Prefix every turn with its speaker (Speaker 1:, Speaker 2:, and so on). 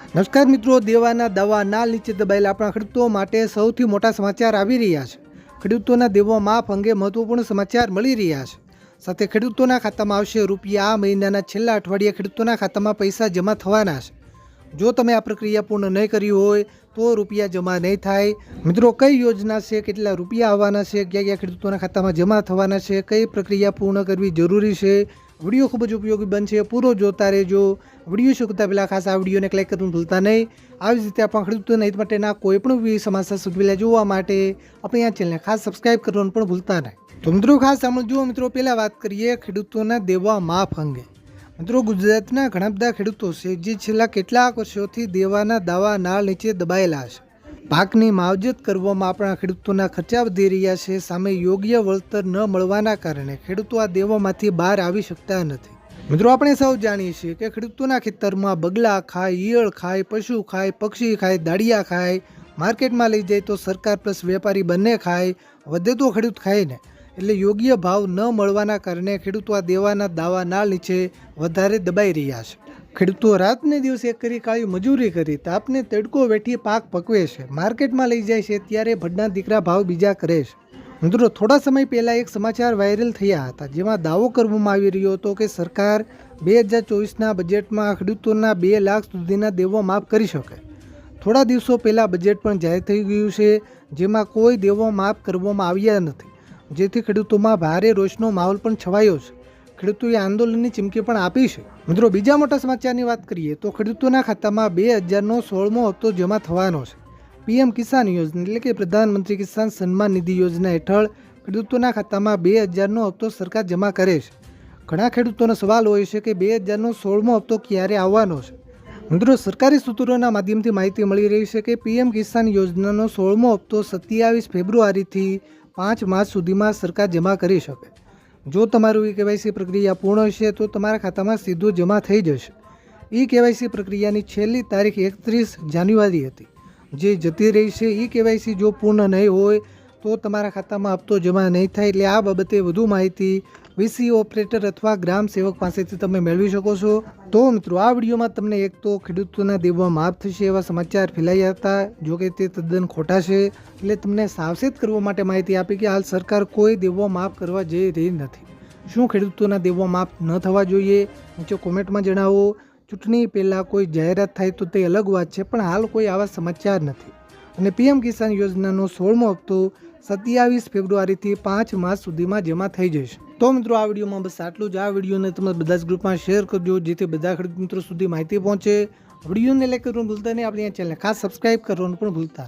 Speaker 1: નમસ્કાર મિત્રો, દેવાના દવા ના નીચે દબાયેલા આપણા ખેડૂતો માટે સૌથી મોટા સમાચાર આવી રહ્યા છે. ખેડૂતોના દેવો માફ અંગે મહત્વપૂર્ણ સમાચાર મળી રહ્યા છે. સાથે ખેડૂતોના ખાતામાં આવશે રૂપિયા આ મહિનાના છેલ્લા અઠવાડિયે ખેડૂતોના ખાતામાં પૈસા જમા થવાના છે. જો તમે આ પ્રક્રિયા પૂર્ણ નહીં કરી હોય, તો રૂપિયા જમા નહીં થાય. મિત્રો, કઈ યોજના છે, કેટલા રૂપિયા આવવાના છે, ક્યાં ક્યાં ખેડૂતોના ખાતામાં જમા થવાના છે, કઈ પ્રક્રિયા પૂર્ણ કરવી જરૂરી છે વીડિયો ખૂબ જ ઉપયોગી બનશે. પૂરો જોતા રહેજો. વીડિયો શીખતા પહેલાં ખાસ આ વિડીયોને ક્લિક કરવાનું ભૂલતા નહીં. આવી જ રીતે આપણા ખેડૂતોના હિત માટેના કોઈ પણ વિવિધ સમાચાર સૌથી જોવા માટે આપણે આ ચેનલને ખાસ સબસ્ક્રાઇબ કરવાનું પણ ભૂલતા નહીં. તો મિત્રો ખાસ સમજો મિત્રો, પહેલાં વાત કરીએ ખેડૂતોના દેવા માફ અંગે. મિત્રો, ગુજરાતના ઘણા બધા ખેડૂતો છે જે છેલ્લા કેટલાક વર્ષોથી દેવાના દાવા નાળ નીચે દબાયેલા છે. પાકની માવજત કરવામાં આપણા ખેડૂતોના ખર્ચા વધી રહ્યા છે. સામે યોગ્ય વળતર ન મળવાના કારણે ખેડૂતો આ દેવામાંથી બહાર આવી શકતા નથી. મિત્રો, આપણે સૌ જાણીએ છીએ કે ખેડૂતોના ખેતરમાં બગલા ખાય, ઈયળ ખાય, પશુ ખાય, પક્ષી ખાય, દાડિયા ખાય, માર્કેટમાં લઈ જાય તો સરકાર પ્લસ વેપારી બંને ખાય, વધે તો ખેડૂત ખાય ને. એટલે યોગ્ય ભાવ ન મળવાના કારણે ખેડૂતો આ દેવાના દાવા ના નીચે વધારે દબાઈ રહ્યા છે. ખેડૂતો રાતને દિવસે એક કરી કાળી મજૂરી કરી, તાપને તડકો વેઠી પાક પકવે છે. માર્કેટમાં લઈ જાય છે ત્યારે ભડના દીકરા ભાવ બીજા કરે છે. મિત્રો, થોડા સમય પહેલાં એક સમાચાર વાયરલ થયા હતા, જેમાં દાવો કરવામાં આવી રહ્યો હતો કે સરકાર બે હજાર ચોવીસના બજેટમાં ખેડૂતોના બે લાખ સુધીના દેવો માફ કરી શકે. થોડા દિવસો પહેલાં બજેટ પણ જાહેર થઈ ગયું છે, જેમાં કોઈ દેવો માફ કરવામાં આવ્યા નથી. જેથી ખેડૂતોમાં ભારે રોષનો માહોલ પણ છવાયો છે. ખેડૂતોએ આંદોલનની ચીમકી પણ આપી છે. મિત્રો, બીજા મોટા સમાચારની વાત કરીએ તો ખેડૂતોના ખાતામાં બે હજારનો સોળમો હપ્તો જમા થવાનો છે. પીએમ કિસાન યોજના એટલે કે પ્રધાનમંત્રી કિસાન સન્માન નિધિ યોજના હેઠળ ખેડૂતોના ખાતામાં બે હજારનો હપ્તો સરકાર જમા કરે છે. ઘણા ખેડૂતોનો સવાલ હોય છે કે બે હજારનો સોળમો હપ્તો ક્યારે આવવાનો છે? મિત્રો, સરકારી સૂત્રોના માધ્યમથી માહિતી મળી રહી છે કે પીએમ કિસાન યોજનાનો સોળમો હપ્તો સત્યાવીસ ફેબ્રુઆરીથી પાંચ માર્ચ સુધીમાં સરકાર જમા કરી શકે. જો તમારું ઈ કેવાયસી પ્રક્રિયા પૂર્ણ હશે તો તમારા ખાતામાં સીધું જમા થઈ જશે. ઈ કેવાયસી પ્રક્રિયાની છેલ્લી તારીખ એકત્રીસ જાન્યુઆરી હતી. જે જતી રહી છે ઈ કેવાયસી જો પૂર્ણ નહીં હોય તો તમારા ખાતામાં હપ્તો જમા નહીં થાય એટલે આ બાબતે વધુ માહિતી વીસી ઓપરેટર અથવા ગ્રામ સેવક પાસેથી તમે મેળવી શકો છો. તો મિત્રો, આ વિડીયોમાં તમને એક તો ખેડૂતોના દેવા માફ થશે એવા સમાચાર ફેલાયા હતા, જો કે તે તદ્દન ખોટા છે. એટલે તમને સાવચેત કરવા માટે માહિતી આપી કે હાલ સરકાર કોઈ દેવો માફ કરવા જઈ રહી નથી. શું ખેડૂતોના દેવો માફ ન થવા જોઈએ? નીચે કોમેન્ટમાં જણાવો. ચૂંટણી પહેલાં કોઈ જાહેરાત થાય તો તે અલગ વાત છે, પણ હાલ કોઈ આવા સમાચાર નથી. અને પીએમ કિસાન યોજનાનો સોળમો હપ્તો સત્યાવીસ ફેબ્રુઆરીથી પાંચ માર્ચ સુધીમાં જમા થઈ જશે. તો મિત્રો, આ વિડીયોમાં બસ આટલું જ. આ વિડીયોને તમે બધા જ ગ્રુપમાં શેર કરજો, જેથી બધા ખેડૂત મિત્રો સુધી માહિતી પહોંચે. વિડીયોને લાઈક કરવાનું ભૂલતા નહીં. આપણી આ ચેનલ ખાસ સબસ્ક્રાઇબ કરવાનું પણ ભૂલતા